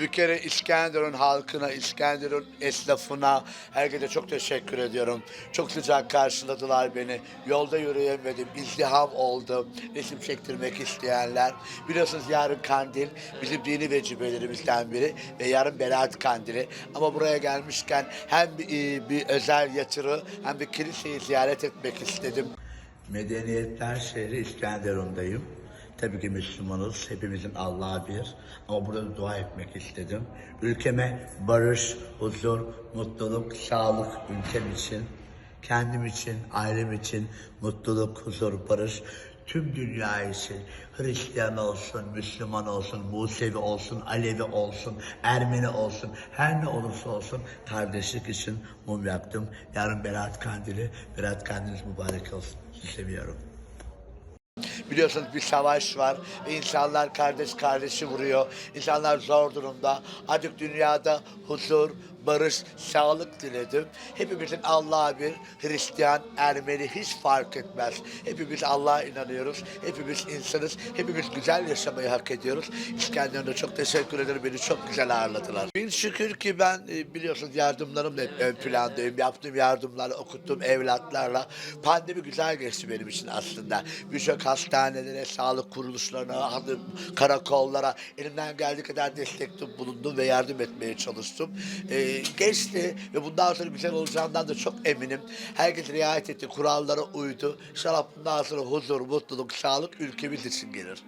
ve İskenderun halkına, İskenderun esnafına, herkese çok teşekkür ediyorum. Çok sıcak karşıladılar beni. Yolda yürüyemedim, izdiham oldu. Resim çektirmek isteyenler. Biliyorsunuz yarın kandil, bizim dini vecibelerimizden biri ve yarın Berat kandili. Ama buraya gelmişken hem bir, bir özel yatırı hem bir kiliseyi ziyaret etmek istedim. Medeniyetler şehri İskenderun'dayım. Tabii ki Müslümanız, hepimizin Allah'a bir. Ama burada dua etmek istedim. Ülkeme barış, huzur, mutluluk, sağlık ülkem için, kendim için, ailem için mutluluk, huzur, barış. Tüm dünya için Hristiyan olsun, Müslüman olsun, Musevi olsun, Alevi olsun, Ermeni olsun, her ne olursa olsun kardeşlik için mum yaktım. Yarın Berat Kandili, Berat Kandiliniz mübarek olsun. Sizi seviyorum. Biliyorsunuz bir savaş var insanlar kardeş kardeşi vuruyor. İnsanlar zor durumda. Artık dünyada huzur, barış, sağlık diledim. Hepimizin Allah'a bir Hristiyan, Ermeni hiç fark etmez. Hepimiz Allah'a inanıyoruz. Hepimiz insanız. Hepimiz güzel yaşamayı hak ediyoruz. İskenderun'a çok teşekkür ederim. Beni çok güzel ağırladılar. Bin şükür ki ben e, biliyorsunuz yardımlarımla hep ön plandayım. Yaptığım yardımlarla, okuttuğum evlatlarla. Pandemi güzel geçti benim için aslında. Birçok hastanelere, sağlık kuruluşlarına, karakollara elimden geldiği kadar destekte bulundum ve yardım etmeye çalıştım. Ee, geçti ve bundan sonra güzel olacağından da çok eminim. Herkes riayet etti, kurallara uydu. İnşallah bundan sonra huzur, mutluluk, sağlık ülkemiz için gelir.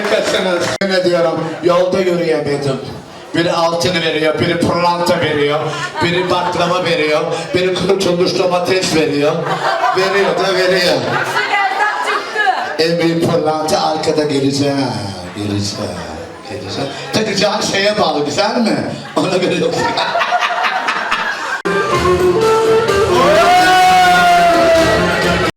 Harikasınız. Ne diyorum yolda yürüyemedim. Biri altın veriyor, biri pırlanta veriyor, biri baklava veriyor, biri kurutulmuş domates veriyor. Veriyor da veriyor. En büyük pırlanta arkada geleceğim, geleceğim, geleceğim. Takacağın şeye bağlı, güzel mi? Ona göre yok.